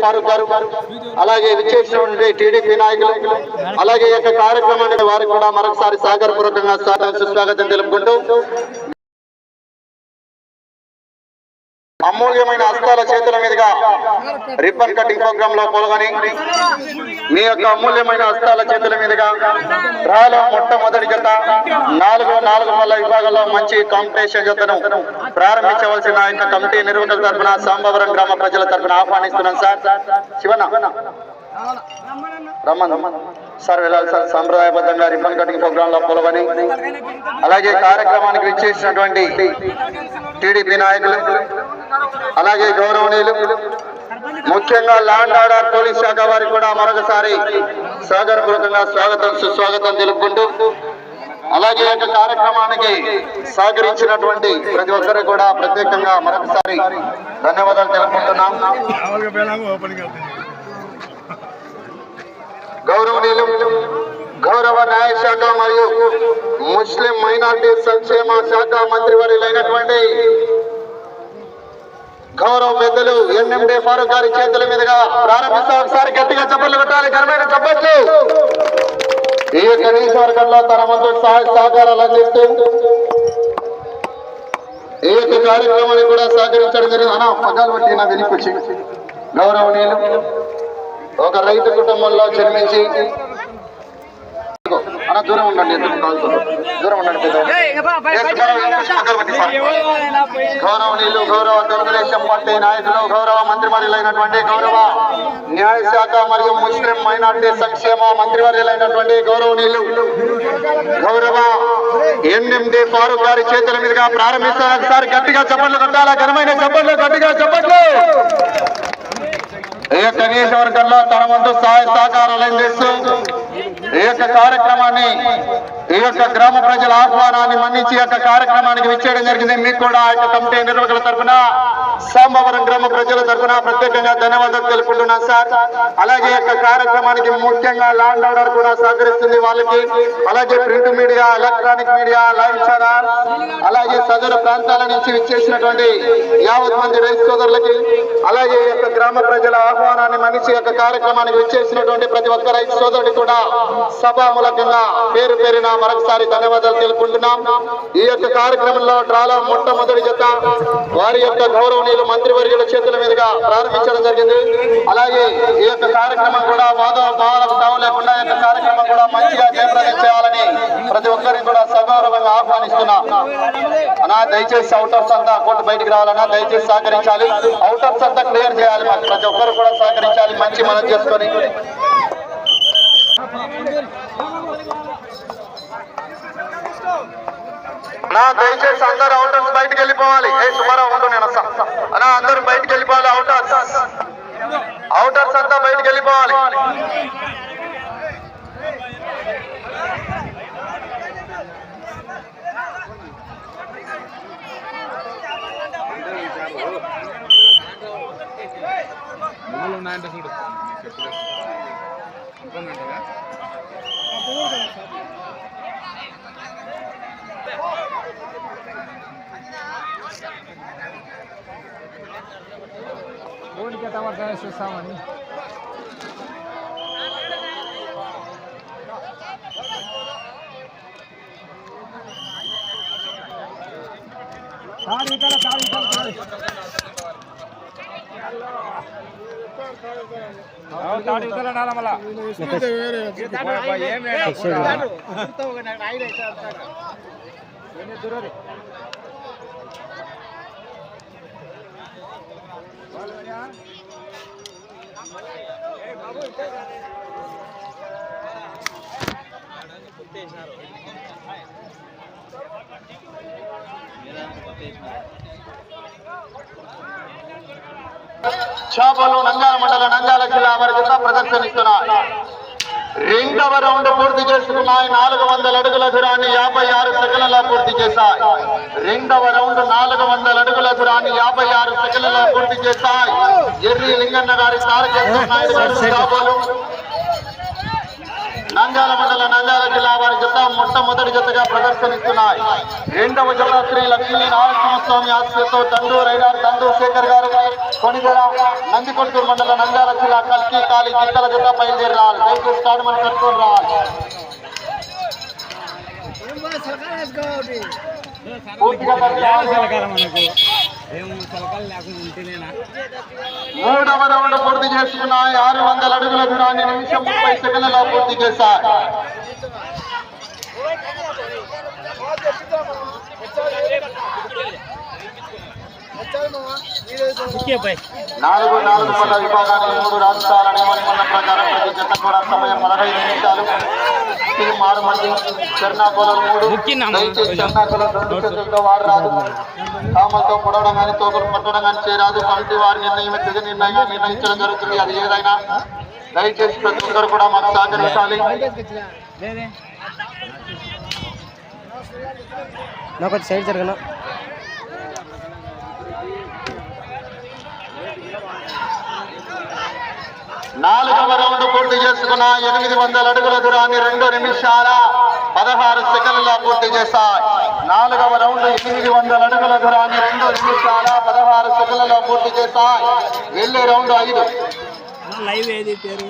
ఫారూక్ గారు అలాగే విచ్చేసినటువంటి టీడీపీ నాయకులు అలాగే ఈ యొక్క కార్యక్రమానికి వారికి కూడా మరొకసారి సాగరపూర్వకంగా స్వాగతం సుస్వాగతం తెలుపుకుంటూ అమూల్యమైన హస్తాల చేతుల మీదుగా రిబ్బన్ కటింగ్ ప్రోగ్రామ్లో పాల్గొని మీ యొక్క అమూల్యమైన హస్తాల చేతుల మీదుగా రాలో మొట్టమొదటి జత నాలుగు నాలుగు వల్ల విభాగంలో మంచి కాంపిటీషన్ జతను ప్రారంభించవలసిన ఆయన కమిటీ నిర్వాహకుల తరఫున సాంబవరం గ్రామ ప్రజల తరఫున ఆహ్వానిస్తున్నాను సార్. శివన రమ్మన్ సార్ వెళ్ళాలి సార్. సాంప్రదాయబద్ధంగా రిబ్బన్ కటింగ్ ప్రోగ్రామ్లో పాల్గొని అలాగే కార్యక్రమానికి విచ్చేసినటువంటి టీడీపీ నాయకులు అలాగే గౌరవనీయులు ముఖ్యంగా ల్యాండ్ ఆర్డర్ పోలీస్ శాఖ వారికి కూడా మరొకసారి సాగరపూర్వకంగా స్వాగతం సుస్వాగతం తెలుపుకుంటూ అలాగే యొక్క కార్యక్రమానికి సహకరించినటువంటి ప్రతి ఒక్కరికి కూడా ప్రత్యేకంగా మరొకసారి ధన్యవాదాలు తెలుపుకుంటున్నాం. గౌరవనీయులు గౌరవ న్యాయ శాఖ మరియు ముస్లిం మైనార్టీ సంక్షేమ శాఖ మంత్రి మంత్రివర్యులైనటువంటి గౌరవ పెద్దలు ఎన్ఎండే ఫారూక్ గారి చేతుల మీదుగా ప్రారంభిస్తా. ఒకసారి గట్టిగా చప్పట్లు కొట్టాలి. ఘనమైన చప్పట్లు. ఈ యొక్క నియోజకవర్గంలో తన వంతు సహాయ సహకారాలు అందిస్తూ ఈ యొక్క కార్యక్రమానికి కూడా సహకరించడం జరిగింది. అనా పగాలు బట్టి నా వెనుకొచ్చి గౌరవనీయులు ఒక రైతు కుటుంబంలో జన్మించి అన్న దూరం ఉండండి ఎందుకు కాలుతుంది దూరం ఉండండి గౌరవనీయులు గౌరవ తెలుగుదేశం పార్టీ నాయకులు గౌరవ మంత్రివర్యులైనటువంటి గౌరవ న్యాయశాఖ మరియు ముస్లిం మైనార్టీ సంక్షేమ మంత్రివర్యులైనటువంటి గౌరవనీయులు గౌరవ ఎన్ఎండి ఫారూక్ గారి చేతుల మీదుగా ప్రారంభిస్తారు ఒకసారి గట్టిగా చప్పట్లు కొట్టాలా? ఘనమైన చప్పట్లు గట్టిగా చప్పట్లు! ఈ యొక్క నియోజకవర్గంలో తన వంతు సహాయ సహకారాలు అందిస్తూ ఈ యొక్క కార్యక్రమాన్ని ఈ యొక్క గ్రామ ప్రజల ఆహ్వానాన్ని మన్నించి యొక్క కార్యక్రమానికి విచ్చేయడం జరిగింది. మీకు కూడా ఆ యొక్క కమిటీ నిర్వాహకుల తరఫున సాంబవరం గ్రామ ప్రజల తరఫున ప్రత్యేకంగా ధన్యవాదాలు తెలుపుకుంటున్నాను సార్. అలాగే యొక్క కార్యక్రమానికి ముఖ్యంగా ల్యాండ్ ఆర్డర్ కూడా సహకరిస్తుంది వాళ్ళకి. అలాగే print media electronic media live channel అలాగే సదరు ప్రాంతాల నుంచి విచ్చేసినటువంటి యావత్ మంది రైతు సోదరులకి అలాగే ఈ యొక్క గ్రామ ప్రజల ఆహ్వానాన్ని మనిషి యొక్క కార్యక్రమానికి విచ్చేసినటువంటి ప్రతి ఒక్క రైతు సోదరుడి కూడా సభామూలకంగా పేరు పేరిన మరొకసారి ధన్యవాదాలు తెలుపుకుంటున్నాం. ఈ యొక్క కార్యక్రమంలో డ్రాలో మొట్టమొదటి జత వారి యొక్క గౌరవనీయులు మంత్రివర్యుల చేతుల మీదుగా ప్రారంభించడం జరిగింది. అలాగే ఈ యొక్క కార్యక్రమం కూడా వాదవ భావాలకు తావు లేకుండా ఈ యొక్క కార్యక్రమం కూడా మంచిగా జయప్రదం చేయాలని ప్రతి ఒక్కరిని కూడా సగౌరవంగా ఆహ్వానిస్తున్నా. అనా దయచేసి ఆఫ్ సంతా కోర్టు బయటికి రావాలన్నా దయచేసి సహకరించాలి. అవుట్ ఆఫ్ సంతా క్లియర్ చేయాలి. మాకు ప్రతి ఒక్కరు కూడా సహకరించాలి. మంచి మనం చేసుకొని. నా దయచేసి అందరు అవుటర్స్ బయటకు వెళ్ళిపోవాలి ఏ సుమారా ఉండు నేను వస్తా అన్నా అందరు బయటకు వెళ్ళిపోవాలి అవుటర్స్ అవుటర్స్ అంతా బయటకు వెళ్ళిపోవాలి ఉన్నాయంటే చూడు చెప్పలేదు દોઢ રૂપિયા તમારે થાય છે સામાન્ય સારી ચાલો સારી ચાલો ಸಾರಿ ಏನ್ ದೂರ ರೀ చేపలు నంద్యాల మండల నంద్యాల జిల్లా వారి జత ప్రదర్శనిస్తున్నారు రెండవ రౌండ్ పూర్తి చేసుకున్నాయి. నాలుగు వందల అడుగుల దూరాన్ని యాభై ఆరు సెకండ్లలో పూర్తి చేశాయి. రెండవ రౌండ్ నాలుగు వందల అడుగుల దూరాన్ని యాభై ఆరు సెకండ్లలో పూర్తి చేశాయి. ఎర్రి లింగన్న గారి తారకేశ్వర నాయుడు గారు నంద్యాల మండల నంద్యాల జిల్లా వారి జత మొట్టమొదటి జతగా ప్రదర్శనిస్తున్నాయి. రెండవ జత శ్రీ లక్ష్మీ నరసింహస్వామి ఆశ్రయంతో తండూ రైడర్ తండూ శేఖర్ గారు కొనిదెర నందికొట్కూరు మండల నంద్యాల జిల్లా కల్కి కాలి గిత్తల జత బయలుదేరి రావాలి దయచేసి స్టార్ట్ మనం కట్టుకొని రావాలి. పూర్తిగా. మూడవ రౌండ్ పూర్తి చేసుకున్నాయి ఆరు వందల అడుగుల దూరాన్ని నిమిషం ముప్పై సెకండ్లలో పూర్తి చేశారు. నాలుగు నాలుగు పట్ల విభాగానికి మూడు రాష్ట్రాల నియమనిబంధన ప్రకారం ప్రతి జత కూడా సమయం పదహైదు నిమిషాలు. ఆరు మంది చెర్నాకులం మూడు. దయచేసి చెర్నాకులం రెండు చేతులతో వారు రాదు కామలతో పొడవడం కానీ తోకలు పట్టడం కానీ చేయరాదు. కమిటీ వారి నిర్ణయం తుది నిర్ణయం నిర్ణయించడం జరుగుతుంది. అది ఏదైనా దయచేసి ప్రతి ఒక్కరు కూడా మాకు సహకరించాలి నాకు సైడ్ జరగనా? నాలుగవ రౌండ్ పూర్తి చేసుకున్న ఎనిమిది వందల అడుగుల దూరాన్ని రెండు నిమిషాల పదహారు సెకండ్ల పూర్తి చేశాయి నాలుగవ రౌండ్ ఎనిమిది వందల అడుగుల దూరాన్ని రెండు నిమిషాల పదహారు సెకండ్లలో పూర్తి చేశాయి వెళ్ళే రౌండ్ ఐదు. లైవ్ ఏది పేరు?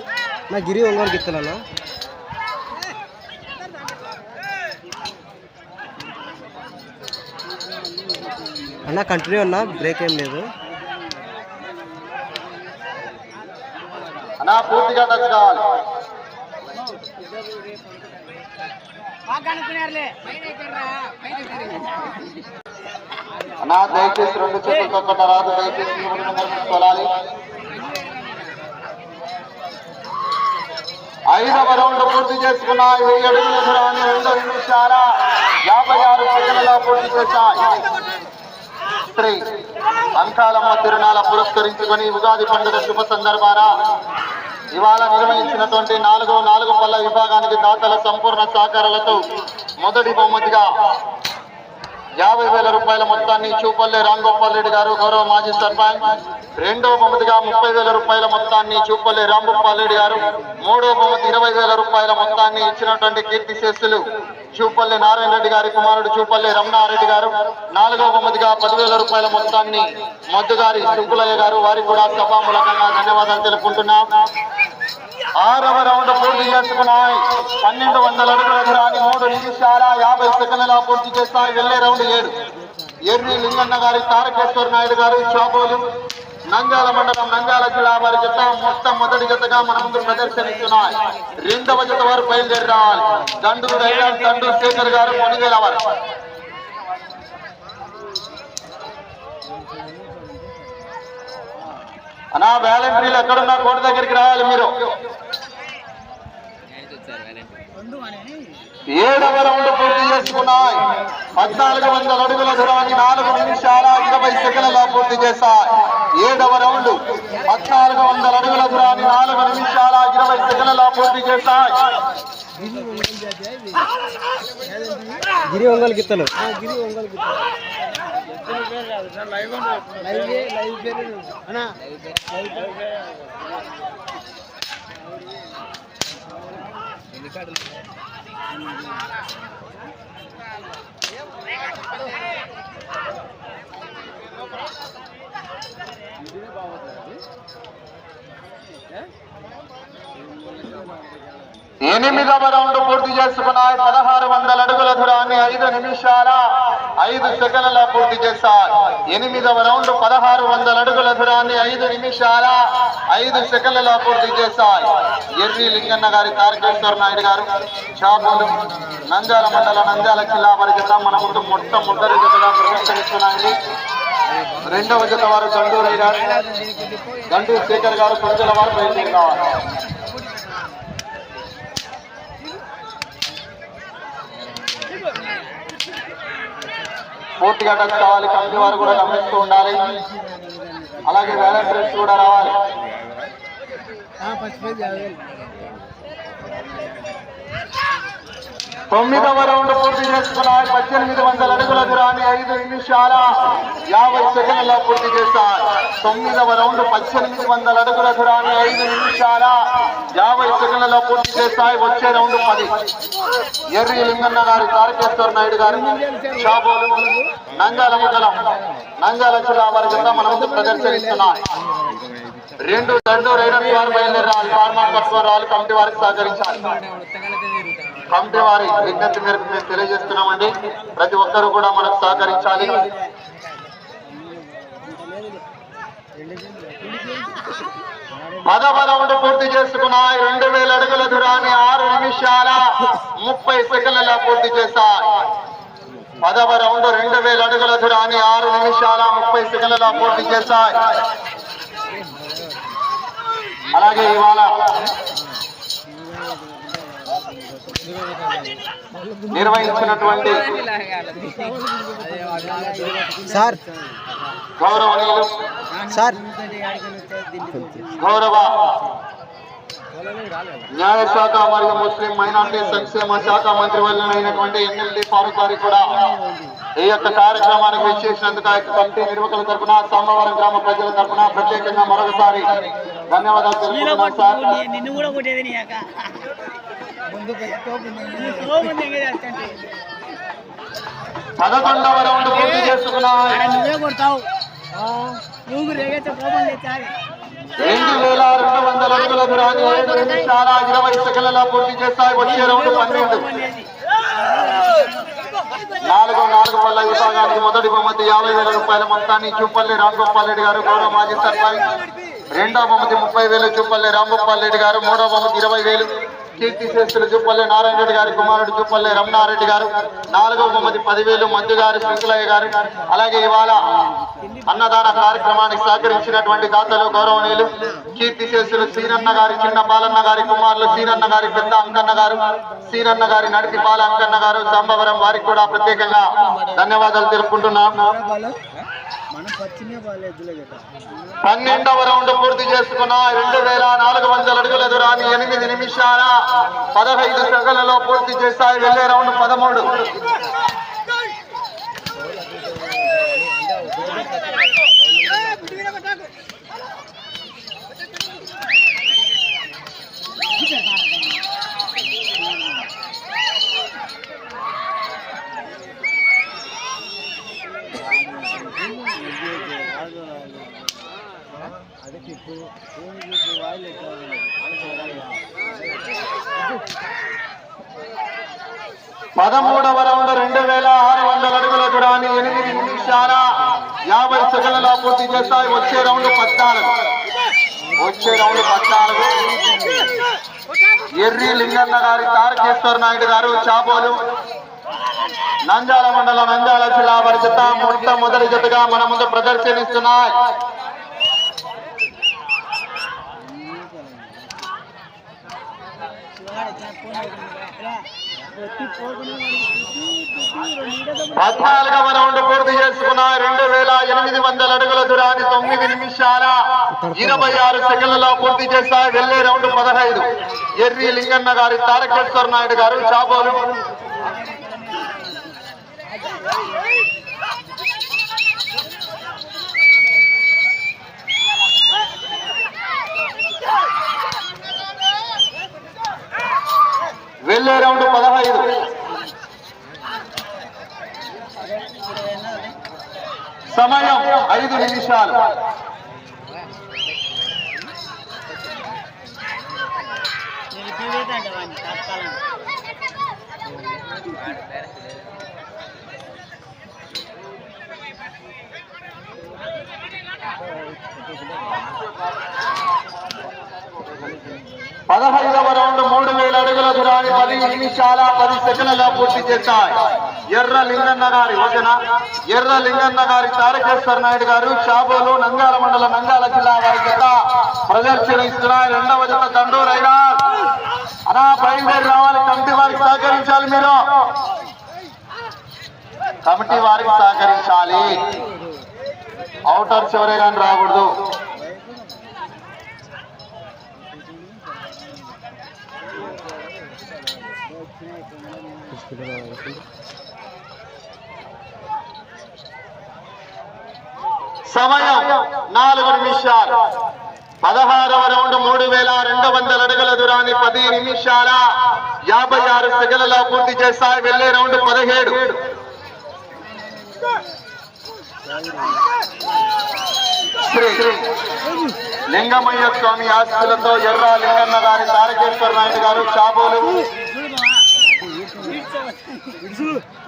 నా గిరి ఒంగోలు గిత్తలన్నా అన్న. కంటిన్యూ అన్న బ్రేక్ ఏం లేదు. అనా పూర్తిగా టచ్ కావాలి. అన్నా దయచేసి రెండు చేతులతో కొట్ట రాదు దయచేసి తీసుకోవాలి. ఐదవ రౌండ్ పూర్తి చేసుకున్న. వెయ్యి అడుగుల దూరాన్ని రెండు నిమిషాల యాభై ఆరు సెకండ్లలో పూర్తి చేశాయి. శ్రీ అంకాలమ్మ తిరునాల పురస్కరించుకొని ఉగాది పండుగ శుభ సందర్భాన ఇవాళ నిర్వహించినటువంటి నాలుగో నాలుగు పల్ల విభాగానికి దాతల సంపూర్ణ సహకారాలతో మొదటి బహుమతిగా యాభై వేల రూపాయల మొత్తాన్ని చూపల్లె రాంగోపాల్ రెడ్డి గారు గౌరవ మాజీ సర్పంచ్. రెండో బహుమతిగా ముప్పై వేల రూపాయల మొత్తాన్ని చూపల్లె రాంగోపాల్ రెడ్డి గారు. మూడో బహుమతి ఇరవై వేల రూపాయల మొత్తాన్ని ఇచ్చినటువంటి కీర్తి శేషులు చూపల్లె నారాయణ రెడ్డి గారి కుమారుడు చూపల్లె రమణారెడ్డి గారు. నాలుగో బహుమతిగా పదివేల రూపాయల మొత్తాన్ని మద్దుగారి సుబ్బులయ్య గారు. వారికి కూడా సభామూలకంగా ధన్యవాదాలు తెలుపుకుంటున్నాం. ఆరవ రౌండ్ పూర్తి చేసుకున్నాయి. పన్నెండు వందల అడుగుల దూరాన్ని మూడు నిమిషాల యాభై సెకండ్ల పూర్తి చేస్తాయి. వెళ్ళే రౌండ్ ఏడు. ఎర్రి లింగన్న గారి తారకేశ్వర నాయుడు గారు షాబోలు నంద్యాల మండలం నంద్యాల జిల్లా వారి జత మొత్తం మొదటి జతగా మన ముందు ప్రదర్శనిస్తున్నాయి. రెండవ జత వారు బయలుదేరి రావాలి దండు రైడర్ దండు శేఖర్ గారు కొనిగేల వారు. అనా వ్యాలంటీర్లు ఎక్కడున్నా కోట దగ్గరికి రావాలి మీరు. ఏడవ రౌండ్ పూర్తి చేసుకున్నాయి. పద్నాలుగు వందల అడుగుల దూరాన్ని నాలుగు నిమిషాల ఇరవై సెకండ్ల పూర్తి చేశాయి. ఏడవ రౌండ్ పద్నాలుగు వందల అడుగుల దూరాన్ని నాలుగు నిమిషాల ఇరవై సెకండ్ల పూర్తి చేశాయి. గిరి ఒంగోలు గిత్తలు గిరి ఒంగోలు లైవ్ లైవ్ పేరు అన్నా. ఎనిమిదవ రౌండ్ పూర్తి చేసుకున్నాయి. పదహారు వందల అడుగుల దూరాన్ని ఐదు నిమిషాల ఐదు సెకండ్ల పూర్తి చేస్తారు ఎనిమిదవ రౌండ్ పదహారు వందల అడుగుల దూరాన్ని ఐదు నిమిషాల ఐదు సెకండ్ల పూర్తి చేశాయి ఎర్రి లింగన్న గారి తారకేశ్వర నాయుడు గారు చాపోలు నంద్యాల మండల నంద్యాల జిల్లా వారి జిల్లా మన ముందు మొట్టమొదటి జతగా ప్రదర్శనిస్తున్నాయి రెండవ జత వారు గండూరయ్య గారు దండూరు శేఖర్ గారు ప్రజల వారు బయలుదేరి కావాలి పూర్తిగా టచ్ కావాలి. కమిటీ వారు కూడా గమనిస్తూ ఉండాలి. అలాగే వాలంటీర్స్ కూడా రావాలి. పచ్చిపోయి తొమ్మిదవ రౌండ్ పూర్తి చేసుకున్నాయి పద్దెనిమిది వందల అడుగుల దూరాన్ని ఐదు నిమిషాల యాభై సెకండ్లలో పూర్తి చేశారు. తొమ్మిదవ రౌండ్ పద్దెనిమిది వందల అడుగుల దూరాన్ని ఐదు నిమిషాల యాభై సెకండ్లలో పూర్తి చేస్తాయి వచ్చే రౌండ్ పది. ఎర్రి లింగన్న గారు తారకేశ్వర నాయుడు గారు షాబోలు నంగాల మండలం నంగాల జిల్లా వారి కింద మన ముందు ప్రదర్శనిస్తున్నాయి. రెండు రెండు రైడర్స్ వారు బయలుదేరాలి ఫార్మా వారు కమిటీ వారికి సహకరించాలి కమిటీ వారి విజ్ఞప్తి మేరకు మేము తెలియజేస్తున్నామండి. ప్రతి ఒక్కరూ కూడా మనకు సహకరించాలి. పదవ రౌండ్ పూర్తి చేసుకున్నాయి. రెండు వేల అడుగుల దూరాన్ని ఆరు నిమిషాల ముప్పై సెకండ్ల పూర్తి చేశారు పదవ రౌండ్ రెండు వేల అడుగుల దూరాన్ని ఆరు నిమిషాల ముప్పై సెకండ్ల పూర్తి చేశాయి. అలాగే ఇవాళ నిర్వహించినటువంటి సార్. గౌరవనీయులు సార్. గౌరవ న్యాయశాఖ మరియు ముస్లిం మైనార్టీ సంక్షేమ శాఖ మంత్రి అయినటువంటి ఎమ్మెల్యే ఫారూక్ గారికి కూడా ఈ యొక్క కార్యక్రమానికి విచ్చేసినందుకు ఆ యొక్క కమిటీ నిర్వాహకుల తరపున సోమవారం గ్రామ ప్రజల తరపున ప్రత్యేకంగా మరొకసారి ధన్యవాదాలు తెలుపుతున్నాం సార్. పదకొండవ రౌండ్ పూర్తి చేసుకున్నాయి. నువ్వే కొడతావు. నువ్వు రేగైతే కోపం తెచ్చాలి. రెండు వేల రెండు వందల అడుగుల దూరాన్ని ఏడు నిమిషాల ఇరవై సెకండ్ల పూర్తి చేస్తాయి. వచ్చే రౌండ్ పన్నెండు. నాలుగు నాలుగు వల్ల విభాగానికి మొదటి బహుమతి యాభై వేల రూపాయల మొత్తాన్ని చూపల్లి రాంగోపాల్ రెడ్డి గారు గౌరవ మాజీ సర్పంచ్. రెండో బహుమతి ముప్పై వేలు చూపల్లి రాంగోపాల్ రెడ్డి గారు మూడో బహుమతి ఇరవై వేలు. కీర్తి శ్రేష్ఠులు చూపల్లి నారాయణ రెడ్డి గారి కుమారుడు చూపల్లి రమణారెడ్డి గారు నాలుగవ బహుమతి పదివేలు మంజు గారు శృంఖలయ్య గారు అలాగే ఇవాళ అన్నదాన కార్యక్రమానికి సహకరించినటువంటి దాతలు గౌరవనీయులు కీర్తి శేషులు సీనన్న గారి చిన్న బాలన్న గారి కుమారులు సీనన్న గారి పెద్ద అంకన్న గారు సీనన్న గారి నడిపి బాల అంకన్న గారు సాంబవరం వారికి కూడా ప్రత్యేకంగా ధన్యవాదాలు తెలుపుకుంటున్నాం. పన్నెండవ రౌండ్ పూర్తి చేసుకున్న. రెండు వేల నాలుగు వందల అడుగుల దూరాన్ని ఎనిమిది నిమిషాల పదహైదు సెకండ్లలో పూర్తి చేస్తాయి వెళ్ళే రౌండ్ పదమూడు. పదమూడవ రౌండ్ రెండు వేల ఆరు వందల అడుగుల దూరాన్ని ఎనిమిది నిమిషాల యాభై సెకండ్ల పూర్తి చేస్తాయి. వచ్చే రౌండ్ పద్నాలుగు. వచ్చే రౌండ్ పద్నాలుగు. ఎర్రి లింగన్న గారి తారకేశ్వర నాయుడు గారు చాపోలు. నంద్యాల మండలం నంద్యాల జిల్లా వారి జత మొట్టమొదటి జతగా మన ముందు ప్రదర్శనిస్తున్నాయి. పద్నాలుగవ రౌండ్ పూర్తి చేసుకున్న. రెండు వేల ఎనిమిది వందల అడుగుల దూరాన్ని తొమ్మిది నిమిషాల ఇరవై ఆరు సెకండ్లలో పూర్తి చేశారు వెళ్ళే రౌండ్ పదహైదు. ఎర్రి లింగన్న గారి తారకేశ్వర నాయుడు గారు చాబోలు. వెళ్ళే రౌండ్ పదహైదు. సమయం ఐదు నిమిషాలు. పదహైదవ రౌండ్ గారి పది నిమిషాల పది సెకండ్లలో పూర్తి చేశాయి. ఎర్ర లింగన్న గారి ఓకేనా ఎర్ర లింగన్న గారి తారకేశ్వర నాయుడు గారు చాబోలు నంగాల మండలం నంగాల జిల్లా వారి జత ప్రదర్శన ఇస్తున్నారు రెండవ జత దండూరు అయినా అనా బయలుదేరి రావాలి. కమిటీ వారికి సహకరించాలి మీరు. కమిటీ వారికి సహకరించాలి. అవుటర్ చివరే కానీ రాకూడదు. సమయం నాలుగు నిమిషాలు. పదహారవ రౌండ్ మూడు వేల రెండు వందల అడుగుల దూరాన్ని పది నిమిషాల యాభై ఆరు సెకండ్లలో పూర్తి చేస్తాయి. వెళ్ళే రౌండ్ పదిహేడు. శ్రీ లింగమయ్య స్వామి ఆస్తులతో ఎర్ర లింగన్న గారి తారకేశ్వర నాయుడు గారు చాబోలు.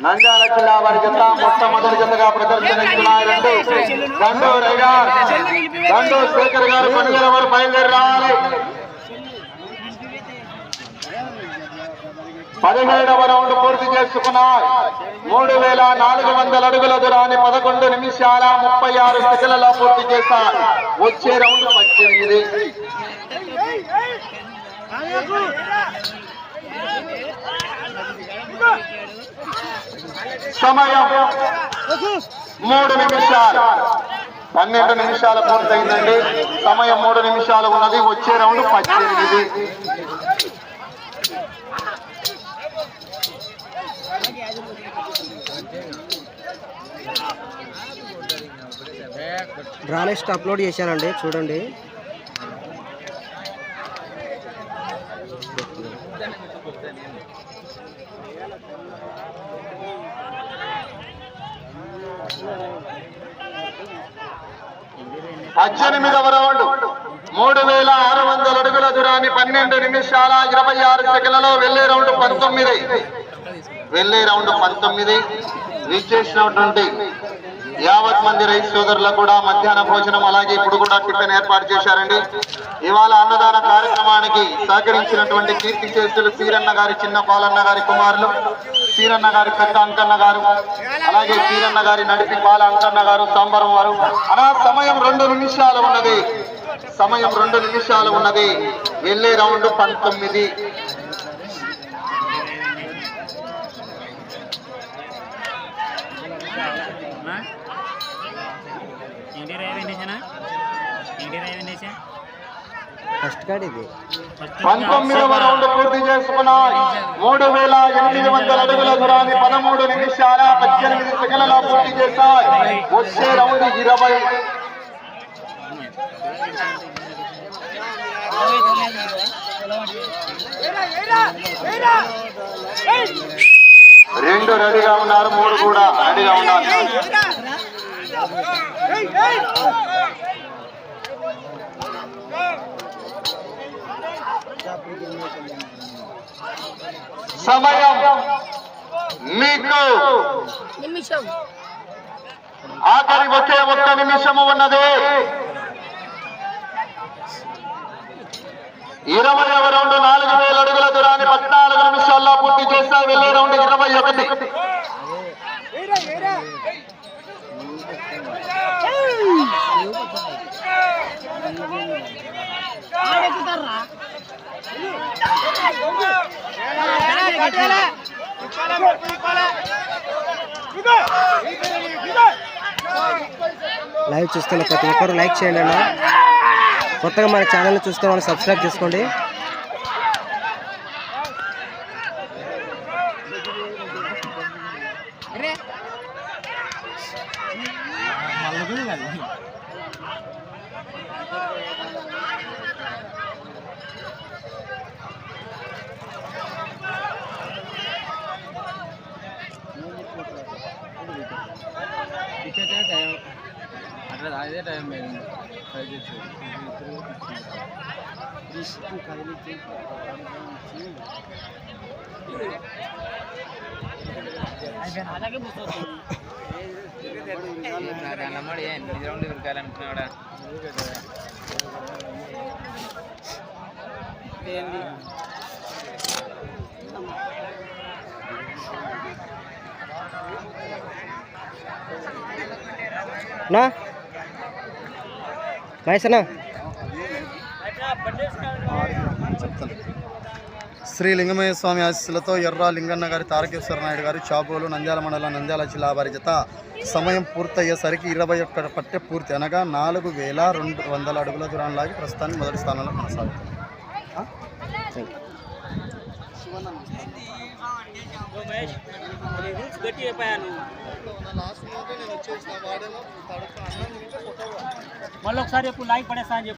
నంద్యాల జిల్లా వారి జత మొట్టమొదటి జతగా ప్రదర్శనిస్తున్నారు రెండు శేఖర్ గారు పనుగల వారు బయలుదేరి రావాలి పదిహేడవ రౌండ్ పూర్తి చేసుకున్నారు మూడు వేల నాలుగు వందల అడుగుల దూరాన్ని పదకొండు నిమిషాల ముప్పై ఆరు సెకండ్లలో పూర్తి చేశారు వచ్చే రౌండ్ పద్దెనిమిది సమయం మూడు నిమిషాలు. పన్నెండు నిమిషాలు పూర్తయిందండి. సమయం మూడు నిమిషాలు ఉన్నది. వచ్చే రౌండ్ పద్దెనిమిది. డ్రా లిస్ట్ అప్లోడ్ చేశానండి చూడండి. పద్దెనిమిదవ రౌండ్. మూడు వేల ఆరు వందల అడుగుల దూరాన్ని పన్నెండు నిమిషాల ఇరవై ఆరు సెకండ్లలో వెళ్ళే రౌండ్ పంతొమ్మిది. వెళ్ళే రౌండ్ పంతొమ్మిది. విచ్చేసినటువంటి యావత్ మంది రైతు సోదరులకు కూడా మధ్యాహ్న భోజనం అలాగే ఇప్పుడు కూడా టిఫిన్ ఏర్పాటు చేశారండి. ఇవాళ అన్నదాన కార్యక్రమానికి సహకరించినటువంటి కీర్తి చేస్తులు సీరన్న గారి చిన్న పాలన్న గారి కుమారులు సీరన్న గారి పెద్ద అంకన్న గారు అలాగే సీరన్న గారి నడిపి పాల అంకన్న గారు సాంబరం వారు. అనా సమయం రెండు నిమిషాలు ఉన్నది. సమయం రెండు నిమిషాలు ఉన్నది. వెళ్ళే రౌండ్ పంతొమ్మిది. ఏంటి ఫస్ట్ కార్డ్ ఇది పంతొమ్మిదవ రౌండ్ పూర్తి చేసుకున్నాయి మూడు వేల ఎనిమిది వందల అడుగుల దూరాన్ని పదమూడు నిమిషాల పద్దెనిమిది సెకండ్లలో పూర్తి చేస్తాయి వచ్చే రౌండ్ ఇరవై రెండు రెడీగా ఉన్నారు మూడు కూడా రెడీగా ఉన్నారు సమయం. మీకు నిమిషం. ఆఖరి ఒకే ఒక్క నిమిషము ఉన్నది. ఇరవై రౌండ్ నాలుగు వేల అడుగుల దూరాన్ని పద్నాలుగు నిమిషాల్లో పూర్తి చేస్తా వెళ్ళే రౌండ్ ఇరవై ఒకటి. లైవ్ చూస్తున్న ప్రతి ఒక్కరు లైక్ చేయండి అన్న. కొత్తగా మన ఛానల్ చూస్తే వాళ్ళు సబ్స్క్రైబ్ చేసుకోండి. అట్లా అదే టైం పోయింది అలాగే అన్నమాడు ఎన్ని రౌండ్లు ఉరకాలనుకున్నాడా ఏంది నా అన్నా. శ్రీ లింగమయ్య స్వామి ఆశీస్సులతో ఎర్ర లింగన్న గారి తారకేశ్వర నాయుడు గారు చాబోలు నంద్యాల మండలం నంద్యాల జిల్లా వారి జత సమయం పూర్తయ్యేసరికి ఇరవై ఒక్క పట్టె పూర్తి అనగా నాలుగు వేల రెండు వందల అడుగుల దూరం లాగి ప్రస్తుతానికి మొదటి స్థానంలో కొనసాగుతుంది. గట్టి అయిపోయాను లాస్ట్ నేను వచ్చేసిన వాడేమో మళ్ళీ ఒకసారి ఎప్పుడు లైక్ పడేస్తా అని చెప్పి.